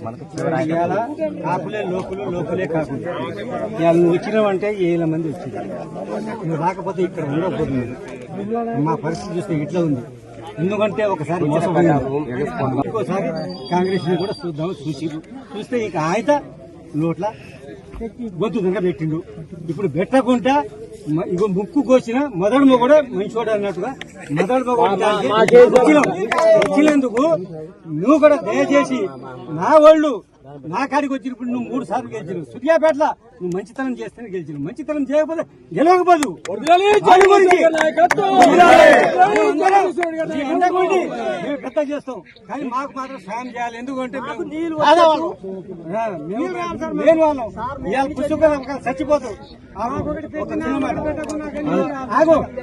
ఇవాళ కాపులే లోకులు లోకులే కాకులు ఇవాళ నువ్వు వచ్చినావంటే ఏళ్ళ మంది వచ్చింది నువ్వు రాకపోతే ఇక్కడ ఉండకపోతుంది మా పరిస్థితి చూస్తే ఇట్లా ఉంది. ఎందుకంటే ఒకసారి ఇంకోసారి కాంగ్రెస్ని కూడా చూద్దాం చూసి చూస్తే ఇక ఆయన నోట్ల గొంతు దంగ పెట్టిండు ఇప్పుడు పెట్టకుండా ఇగో ముక్కు కోసిన మొదడు కూడా మంచివాడు అన్నట్టుగా మొదడు మొగోడు నువ్వు కూడా దయచేసి నా వాళ్ళు నా కాడికి వచ్చినప్పుడు నువ్వు మూడు సార్లు గెలిచినావు. సూర్యాపేటలో నువ్వు మంచితనం చేస్తేనే గెలిచినావు. మంచితనం చేయకపోతే గెలవకపోదు. మేము పెద్ద చేస్తాం కానీ మాకు మాత్రం సాయం చేయాలి ఎందుకంటే మేము వాళ్ళం ఇవాళ చచ్చిపోతాం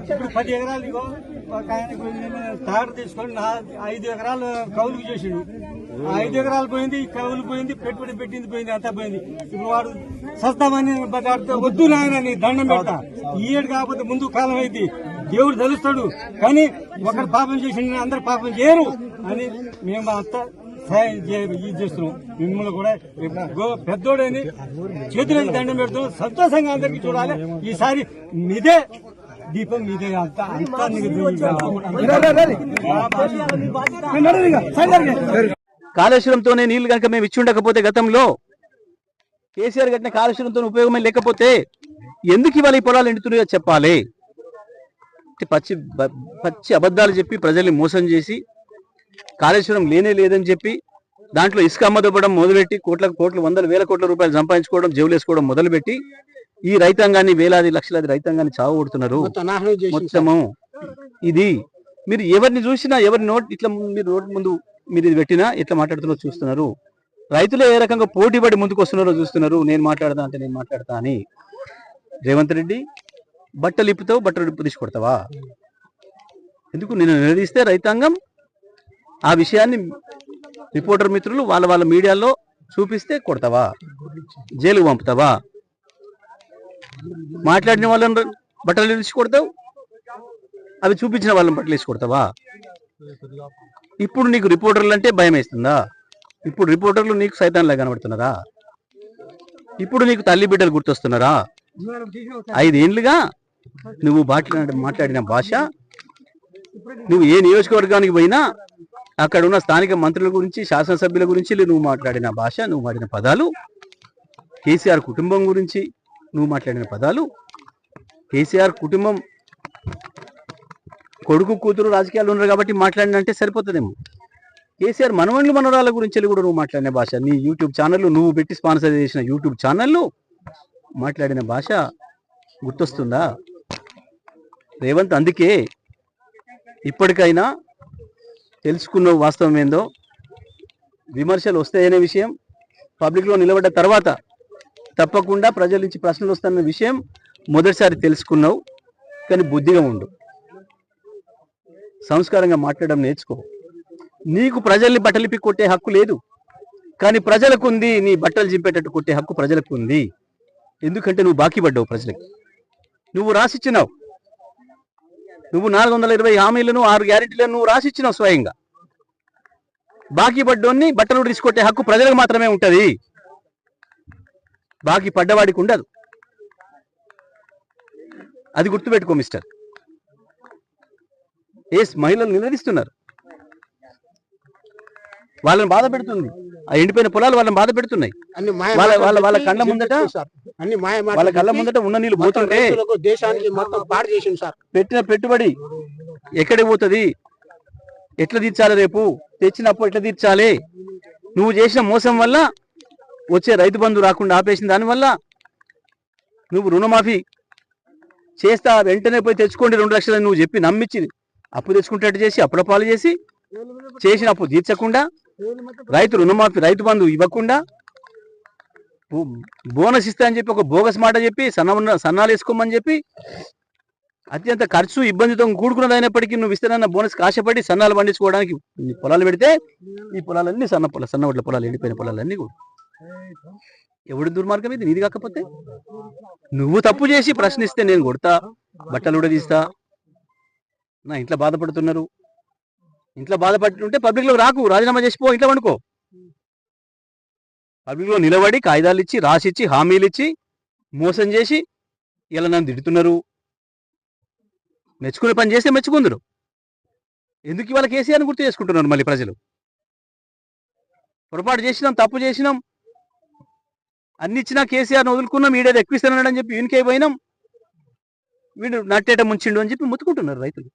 ఇప్పుడు పది ఎకరాలు ఇగో తాడు తీసుకొని ఐదు ఎకరాలు కౌలుకు చేసిండు. ఐదు ఎకరాలు పోయింది కౌలు పోయింది పెట్టుబడి పెట్టింది పోయింది అంతా పోయింది. ఇప్పుడు వాడు సస్తామని వద్దు నాయన నీ దండం పెడతా ఈ ఏడు కాకపోతే ముందు కాలం అయింది. దేవుడు తెలుస్తాడు. కానీ ఒకరు పాపం చేసిండు అందరు పాపం చేయరు అని మేము అంతా సహాయం చేస్తున్నాం. మిమ్మల్ని కూడా పెద్దోడని చేతులకి దండం పెడుతున్నాం. సంతోషంగా అందరికి చూడాలి. ఈసారి మీదే దీపం మీదే అంతా అంతా కాళేశ్వరంతోనే నీళ్ళు కనుక మేము ఇచ్చి ఉండకపోతే గతంలో కేసీఆర్ కట్టిన కాళేశ్వరంతో ఉపయోగమే లేకపోతే ఎందుకు ఇవాళ ఈ పొలాలు ఎండుతున్నాయో చెప్పాలి? పచ్చి పచ్చి అబద్ధాలు చెప్పి ప్రజల్ని మోసం చేసి కాళేశ్వరం లేనే లేదని చెప్పి దాంట్లో ఇసుక అమ్మదొబ్బడం మొదలుపెట్టి కోట్ల కోట్ల వందల వేల కోట్ల రూపాయలు సంపాదించుకోవడం జేవులేసుకోవడం మొదలుపెట్టి ఈ రైతాంగాన్ని వేలాది లక్షలాది రైతాంగాన్ని చావగొడుతున్నారు మొత్తము ఇది. మీరు ఎవరిని చూసినా ఎవరి నోట్ ఇట్లా మీరు నోటి ముందు మీరు ఇది పెట్టినా ఎట్లా మాట్లాడుతున్నారో చూస్తున్నారు. రైతులు ఏ రకంగా పోటీ పడి ముందుకు వస్తున్నారో చూస్తున్నారు. నేను మాట్లాడదా అంటే నేను మాట్లాడతా అని. రేవంత్ రెడ్డి బట్టలు ఇప్పుతావు బట్టలు ఇప్పు తీసుకొడతావా? ఎందుకు నేను నిలదీస్తే రైతాంగం ఆ విషయాన్ని రిపోర్టర్ మిత్రులు వాళ్ళ వాళ్ళ మీడియాలో చూపిస్తే కొడతావా? జైలుకు పంపుతావా? మాట్లాడిన వాళ్ళని బట్టలు తీసి కొడతావు అవి చూపించిన వాళ్ళని బట్టలు వేసి కొడతావా ఇప్పుడు నీకు రిపోర్టర్లు అంటే భయం వేస్తుందా ఇప్పుడు రిపోర్టర్లు నీకు సైతాన్లా కనబడుతున్నారా? ఇప్పుడు నీకు తల్లి బిడ్డలు గుర్తొస్తున్నారా? ఐదేండ్లుగా నువ్వు మాట్లాడిన మాట్లాడిన భాష నువ్వు ఏ నియోజకవర్గానికి పోయినా అక్కడ ఉన్న స్థానిక మంత్రుల గురించి శాసనసభ్యుల గురించి నువ్వు మాట్లాడిన భాష నువ్వు మాట్లాడిన పదాలు కేసీఆర్ కుటుంబం గురించి నువ్వు మాట్లాడిన పదాలు కేసీఆర్ కుటుంబం కొడుకు కూతురు రాజకీయాలు ఉన్నారు కాబట్టి మాట్లాడినంటే సరిపోతుందేమో. కేసీఆర్ మనవన్లు మనవరాల గురించి కూడా నువ్వు మాట్లాడిన భాష. నీ యూట్యూబ్ ఛానల్ నువ్వు పెట్టి స్పాన్సర్ చేసిన యూట్యూబ్ ఛానల్లో మాట్లాడిన భాష గుర్తొస్తుందా? రేవంత్ అందుకే ఇప్పటికైనా తెలుసుకున్న వాస్తవం ఏందో విమర్శలు వస్తాయనే విషయం పబ్లిక్లో నిలబడ్డ తర్వాత తప్పకుండా ప్రజల నుంచి ప్రశ్నలు వస్తున్న విషయం మొదటిసారి తెలుసుకున్నావు కానీ బుద్ధిగా ఉండు. సంస్కారంగా మాట్లాడడం నేర్చుకో. నీకు ప్రజల్ని బట్టలిపి కొట్టే హక్కు లేదు. కానీ ప్రజలకు ఉంది నీ బట్టలు చింపేటట్టు కొట్టే హక్కు ప్రజలకు ఉంది ఎందుకంటే నువ్వు బాకీ పడ్డావు ప్రజలకి. నువ్వు రాసిచ్చినావు. నువ్వు నాలుగు వందల ఇరవై హామీలను ఆరు గ్యారెంటీలను నువ్వు రాసిచ్చినావు స్వయంగా. బాకీ పడ్డోన్ని బట్టలు తీసుకొట్టే హక్కు ప్రజలకు మాత్రమే ఉంటుంది. బాకీ పడ్డవాడికి ఉండదు. అది గుర్తుపెట్టుకో మిస్టర్. ఎస్ మహిళలు నిలదీస్తున్నారు. వాళ్ళని బాధ పెడుతుంది. ఆ ఎండిపోయిన పొలాలు వాళ్ళని బాధ పెడుతున్నాయి. వాళ్ళ వాళ్ళ వాళ్ళ కళ్ళ ముందట అన్ని వాళ్ళ కళ్ళ ముందట ఉన్న నీళ్ళు పోతుంటే దేశానికి మొత్తం పాడు చేసింది సార్. పెట్టిన పెట్టుబడి ఎక్కడికి పోతుంది? ఎట్లా తీర్చాలి రేపు? తెచ్చినప్పుడు ఎట్లా తీర్చాలి? నువ్వు చేసిన మోసం వల్ల వచ్చే రైతు బంధు రాకుండా ఆపేసిన దానివల్ల నువ్వు రుణమాఫీ చేస్తా వెంటనే పోయి తెచ్చుకోండి రెండు లక్షలు నువ్వు చెప్పి నమ్మించి అప్పు తెచ్చుకుంటట్టు చేసి అప్పుల పాలు చేసి చేసిన అప్పు తీర్చకుండా రైతు రుణమాఫీ రైతు బంధు ఇవ్వకుండా బోనస్ ఇస్తా అని చెప్పి ఒక బోగస్ మాట చెప్పి సన్న సన్నాలు వేసుకోమని చెప్పి అత్యంత ఖర్చు ఇబ్బందితో కూడుకున్నది అయినప్పటికీ నువ్వు ఇస్తానన్న బోనస్ ఆశపడి సన్నాలు పండించుకోవడానికి పొలాలు పెడితే ఈ పొలాలన్నీ సన్న పొల సన్న ఒడ్ల పొలాలు ఎండిపోయిన పొలాలన్నీ కూడా. ఎవడి దుర్మార్గం ఇది? నీది కాకపోతే? నువ్వు తప్పు చేసి ప్రశ్నిస్తే నేను కొడతా బట్టలు కూడా తీస్తా నా ఇంట్లో బాధపడుతున్నారు. ఇంట్లో బాధపడుతుంటే పబ్లిక్లో రాకు రాజీనామా చేసిపో ఇంట్లో వండుకో పబ్లిక్లో నిలబడి కాగితాలు ఇచ్చి రాసిచ్చి హామీలు ఇచ్చి మోసం చేసి ఇలా నన్ను తిడుతున్నారు. మెచ్చుకునే పని చేస్తే మెచ్చుకుందరు. ఎందుకు ఇవాళ కేసీఆర్ని గుర్తు చేసుకుంటున్నారు మళ్ళీ ప్రజలు? పొరపాటు చేసినాం తప్పు చేసినాం. అన్ని ఇచ్చినా కేసీఆర్ని వదులుకున్నాం ఈడేది ఎక్కువ ఇస్తానని చెప్పి వీనికే పోయినాం. వీడు నట్టేట ముంచిండు అని చెప్పి ముత్తుకుంటున్నారు రైతులు.